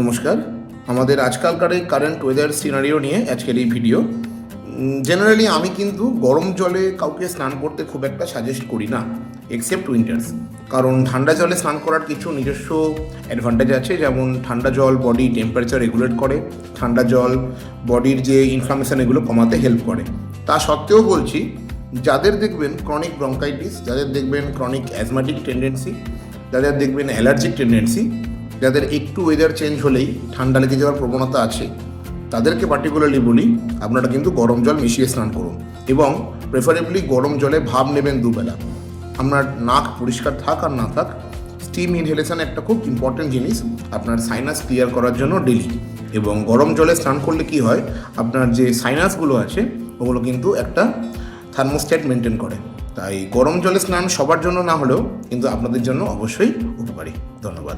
নমস্কার। আমাদের আজকালকার এই কারেন্ট ওয়েদার সিনারিও নিয়ে আজকের এই ভিডিও জেনারেলি আমি কিন্তু গরম জলে কাউকে স্নান করতে খুব একটা সাজেস্ট করি না এক্সেপ্ট উইন্টার্স কারণ ঠান্ডা জলে স্নান করার কিছু নিজস্ব অ্যাডভান্টেজ আছে, যেমন ঠান্ডা জল বডি টেম্পারেচার রেগুলেট করে, ঠান্ডা জল বডির যে ইনফ্লামেশন এগুলো কমাতে হেল্প করে। তা সত্ত্বেও বলছি, যাদের দেখবেন ক্রনিক ব্রঙ্কাইটিস যাদের দেখবেন ক্রনিক অ্যাজমাটিক টেন্ডেন্সি যাদের দেখবেন অ্যালার্জিক টেন্ডেন্সি যাদের একটু ওয়েদার চেঞ্জ হলেই ঠান্ডা লেগে যাওয়ার প্রবণতা আছে, তাদেরকে পার্টিকুলারলি বলি, আপনারা কিন্তু গরম জল মিশিয়ে স্নান করুন এবং প্রেফারেবলি গরম জলে ভাব নেবেন দুবেলা। আপনার নাক পরিষ্কার থাক আর না থাক স্টিম ইনহেলেশন একটা খুব ইম্পর্টেন্ট জিনিস আপনার সাইনাস ক্লিয়ার করার জন্য ডেলি এবং গরম জলে স্নান করলে কি হয়, আপনার যে সাইনাসগুলো আছে, ওগুলো কিন্তু একটা থার্মোস্ট্যাট মেনটেন করে। তাই গরম জলে স্নান সবার জন্য না হলেও কিন্তু আপনাদের জন্য অবশ্যই উপকারী। ধন্যবাদ।